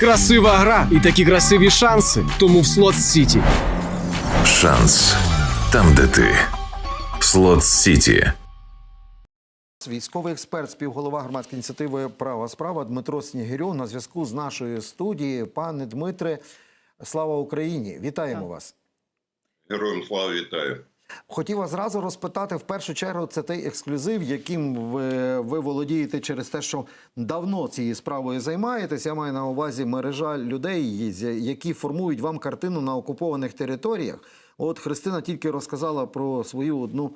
Красива гра і такі красиві шанси. Тому в слот Сіті. Шанс там, де ти. Слот Сіті. Військовий експерт, співголова громадської ініціативи Права справа Дмитро Снігирьов на зв'язку з нашою студією. Пане Дмитре, слава Україні! Вітаємо вас. Героям слава вітаю. Хотів вас зразу розпитати в першу чергу. Це той ексклюзив, яким ви, ви володієте через те, що давно цією справою займаєтесь. Я маю на увазі мережа людей, які формують вам картину на окупованих територіях. От Христина тільки розказала про свою одну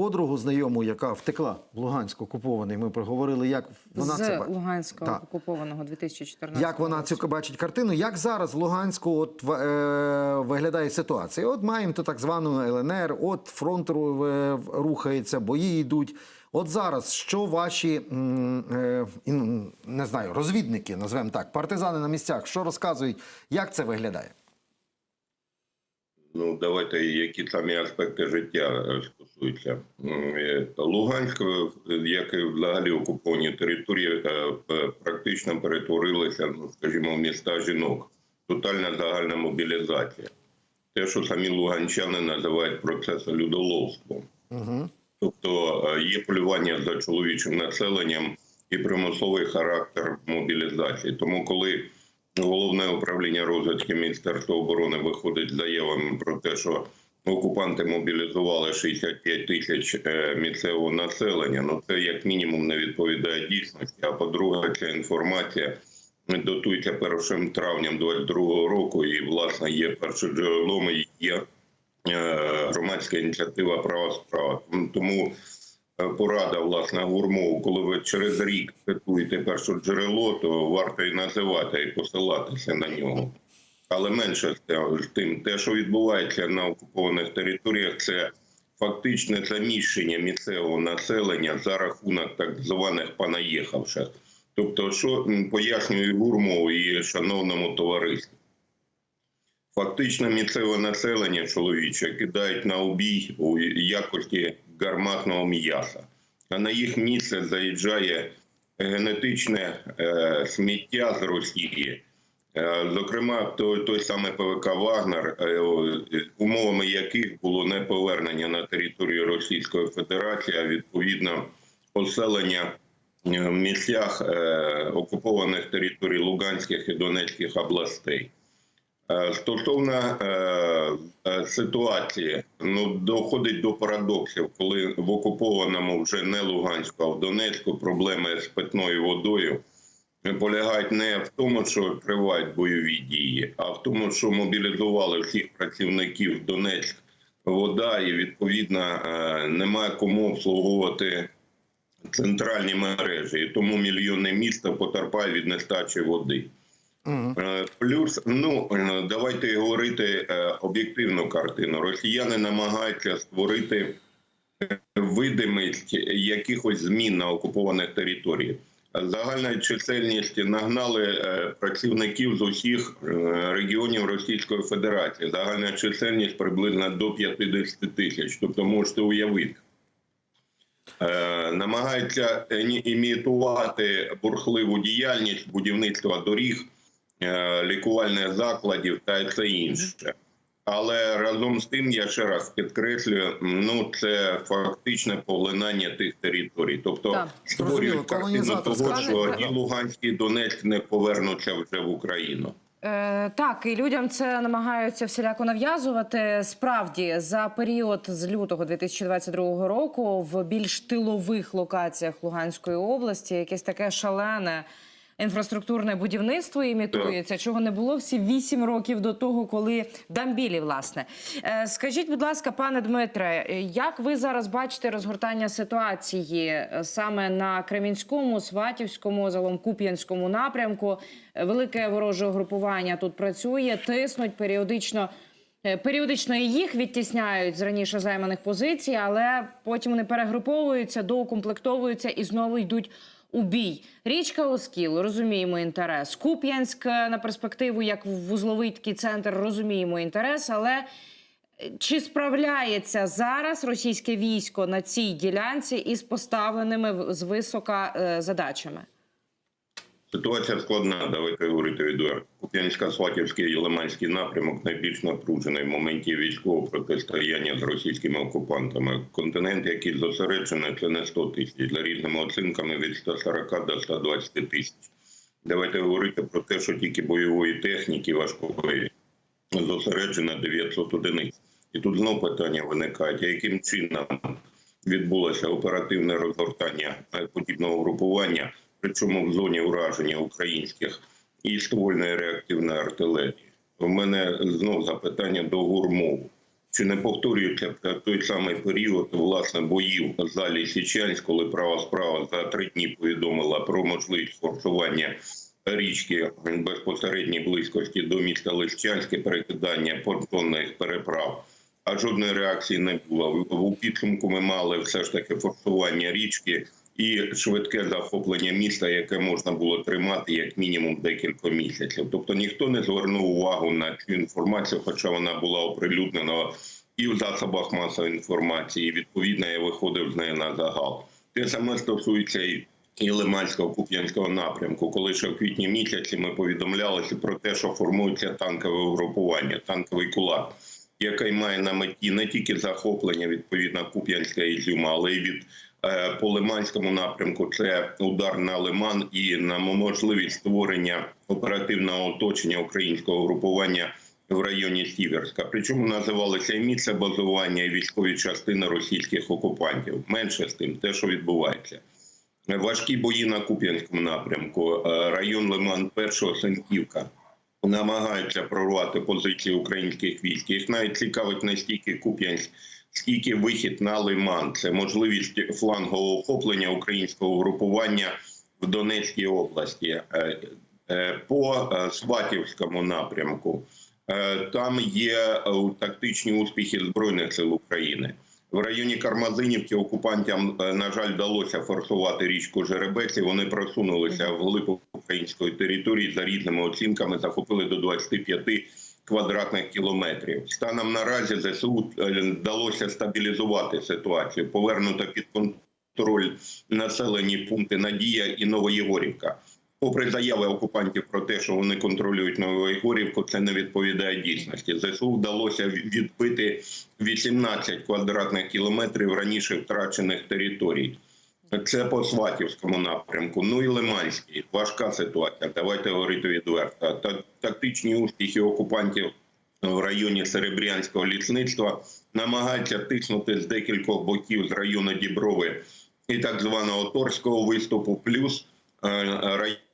подругу знайому, яка втекла в Луганськ окупований. Ми проговорили, як вона з це ба- Луганського Так. окупованого 2014 Як вона року. цю бачить картину? Як зараз в Луганську от, в- е, виглядає ситуація? От маємо то так звану ЛНР, от фронт ру- е, рухається, бої йдуть. От зараз що ваші м, е, ін- не знаю, розвідники, назвемо так, партизани на місцях, що розказують, як це виглядає? Ну давайте які самі аспекти життя е, стосуються е, Луганськ, е, як і взагалі окуповані території, практично перетворилися, ну скажімо, в міста жінок. Тотальна загальна мобілізація. Те, що самі луганчани називають процесом людоловством. Угу. Тобто є полювання за чоловічим населенням і примусовий характер мобілізації. Тому, коли головне управління розвідки Міністерства оборони виходить з заявами про те, що окупанти мобілізували 65 тисяч е, місцевого населення, ну це як мінімум не відповідає дійсності. А по-друге, ця інформація датується 1 травням 22 року, і власне є першоджерелом і є е, громадська ініціатива права справа. Тому порада власне гурмову, коли ви через рік цитуєте перше джерело, то варто і називати і посилатися на нього. Але менше з тим, те, що відбувається на окупованих територіях, це фактичне заміщення місцевого населення за рахунок так званих понаїхавших. Тобто, що м, пояснює Гурмову і шановному товариству. Фактично місцеве населення чоловіче кидають на обій у якості гарматного м'яса, а на їх місце заїжджає генетичне е, сміття з Росії. Е, Зокрема, той, той самий ПВК Вагнер, е, е, умовами яких було не повернення на територію Російської Федерації, а відповідно поселення е, в місцях е, окупованих територій Луганських і Донецьких областей. Е, Стосовно е, е, ситуації, ну доходить до парадоксів, коли в окупованому вже не Луганську, а в Донецьку проблеми з питною водою полягають не в тому, що тривають бойові дії, а в тому, що мобілізували всіх працівників Донецьк вода, і відповідно е, немає кому обслуговувати центральні мережі, і тому мільйони міста потерпають від нестачі води. Е, Плюс, ну е, давайте говорити е, об'єктивну картину. Росіяни намагаються створити видимість якихось змін на окупованих територіях. Загальна чисельність нагнали працівників з усіх регіонів Російської Федерації. Загальна чисельність приблизно до 50 тисяч. Тобто можете уявити. Намагаються імітувати бурхливу діяльність будівництва доріг, лікувальних закладів та все інше. Але разом з тим, я ще раз підкреслюю, ну це фактичне поглинання тих територій. Тобто Так. створюють картину того, що і Луганськ, і Донецьк не повернуться вже в Україну. Е, так, і людям це намагаються всіляко нав'язувати. Справді, за період з лютого 2022 року в більш тилових локаціях Луганської області якесь таке шалене інфраструктурне будівництво імітується, чого не було всі вісім років до того, коли Дамбілі, власне. Е, скажіть, будь ласка, пане Дмитре, як ви зараз бачите розгортання ситуації е, саме на Кремінському, Сватівському, загалом Куп'янському напрямку? Велике вороже угрупування тут працює, тиснуть періодично. Е, Періодично і їх відтісняють з раніше займаних позицій, але потім вони перегруповуються, доукомплектовуються і знову йдуть у бій. Річка Оскіл, розуміємо інтерес. Куп'янськ е, на перспективу, як вузловий такий центр, розуміємо інтерес, але е, чи справляється зараз російське військо на цій ділянці із поставленими з висока е, задачами? Ситуація складна, давайте говорити відверто. Куп'янсько-Сватівський і Лиманський напрямок найбільш напружений в моменті військового протистояння з російськими окупантами. Континент, який зосереджений, це не 100 тисяч, за різними оцінками від 140 до 120 тисяч. Давайте говорити про те, що тільки бойової техніки важкої зосереджено 900 одиниць. І тут знов питання виникають, яким чином відбулося оперативне розгортання подібного групування, причому в зоні ураження українських і ствольної реактивної артилерії. У мене знов запитання до гурмову. Чи не повторюється той самий період власне боїв в залі Січанськ, коли права справа за три дні повідомила про можливість форсування річки безпосередній близькості до міста Лисичанське, перекидання понтонних переправ? А жодної реакції не було. У підсумку ми мали все ж таки форсування річки і швидке захоплення міста, яке можна було тримати як мінімум декілька місяців. Тобто ніхто не звернув увагу на цю інформацію, хоча вона була оприлюднена і в засобах масової інформації. і, Відповідно, я виходив з неї на загал. Те саме стосується і. І Лиманського Куп'янського напрямку, коли ще в квітні місяці ми повідомлялися про те, що формується танкове угрупування, танковий кулак, який має на меті не тільки захоплення відповідно Куп'янська Ізюма, але й від по Лиманському напрямку це удар на Лиман і на можливість створення оперативного оточення українського групування в районі Сіверська. Причому називалися і місце базування, і військові частини російських окупантів. Менше з тим, те, що відбувається. Важкі бої на Куп'янському напрямку, е, район Лиман, першого Сенківка. Намагаються прорвати позиції українських військ. Їх навіть цікавить не стільки Куп'янськ, скільки вихід на Лиман. Це можливість флангового охоплення українського групування в Донецькій області. Е, е, По е, Сватівському напрямку там є тактичні успіхи Збройних сил України. В районі Кармазинівки окупантам, на жаль, вдалося форсувати річку Жеребець. і Вони просунулися в глиб української території за різними оцінками, захопили до 25 квадратних кілометрів. Станом наразі ЗСУ е, вдалося стабілізувати ситуацію, повернути під контроль населені пункти Надія і Новоєгорівка. Попри заяви окупантів про те, що вони контролюють Новоєгорівку, це не відповідає дійсності. ЗСУ вдалося відбити 18 квадратних кілометрів раніше втрачених територій. Це по Сватівському напрямку. Ну і Лиманський. Важка ситуація. Давайте говорити відверто. Та- Тактичні успіхи окупантів в районі Серебрянського лісництва намагаються тиснути з декількох боків з району Діброви і так званого Торського виступу, плюс е,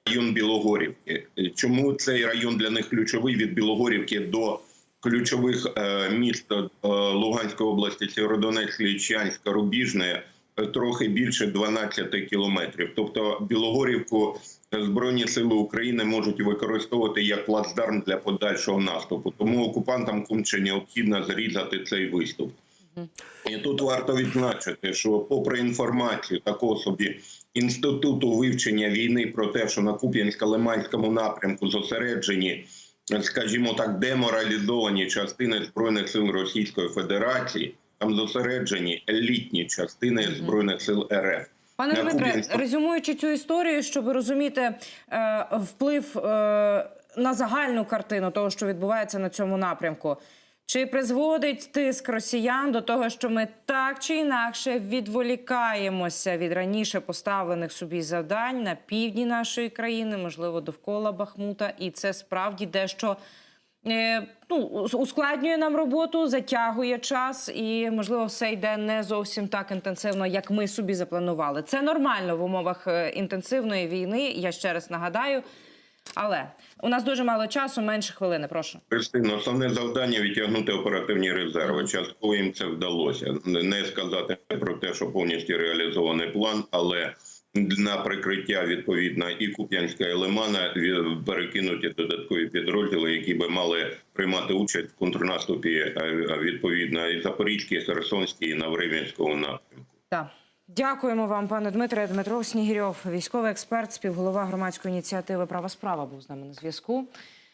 район Білогорівки. Чому цей район для них ключовий від Білогорівки до ключових е, міст е, Луганської області Сєвєродонецьк, Лічанськ, Рубіжне трохи більше 12 кілометрів. Тобто Білогорівку Збройні сили України можуть використовувати як плацдарм для подальшого наступу. Тому окупантам конче необхідно зрізати цей виступ. І тут варто відзначити, що, попри інформацію такого собі інституту вивчення війни про те, що на Куп'янсько-Лиманському напрямку зосереджені, скажімо так, деморалізовані частини збройних сил Російської Федерації, там зосереджені елітні частини збройних сил РФ. Пане Дмитре, резюмуючи цю історію, щоб розуміти е, вплив е, на загальну картину того, що відбувається на цьому напрямку, чи призводить тиск росіян до того, що ми так чи інакше відволікаємося від раніше поставлених собі завдань на півдні нашої країни, можливо, довкола Бахмута, і це справді дещо. Е, ну, ускладнює нам роботу, затягує час, і можливо, все йде не зовсім так інтенсивно, як ми собі запланували. Це нормально в умовах е, інтенсивної війни. Я ще раз нагадаю. Але у нас дуже мало часу, менше хвилини. Прошу. Христина, основне завдання відтягнути оперативні резерви. Частково їм це вдалося. Не сказати про те, що повністю реалізований план, але на прикриття відповідно і Куп'янська і Лимана перекинуті додаткові підрозділи, які би мали приймати участь в контрнаступі е, відповідно і Запорізькій, і Херсонській, і Навримівському напрямку. Так. Дякуємо вам, пане Дмитре. Дмитро Снігірьов, військовий експерт, співголова громадської ініціативи Права справа був з нами на зв'язку.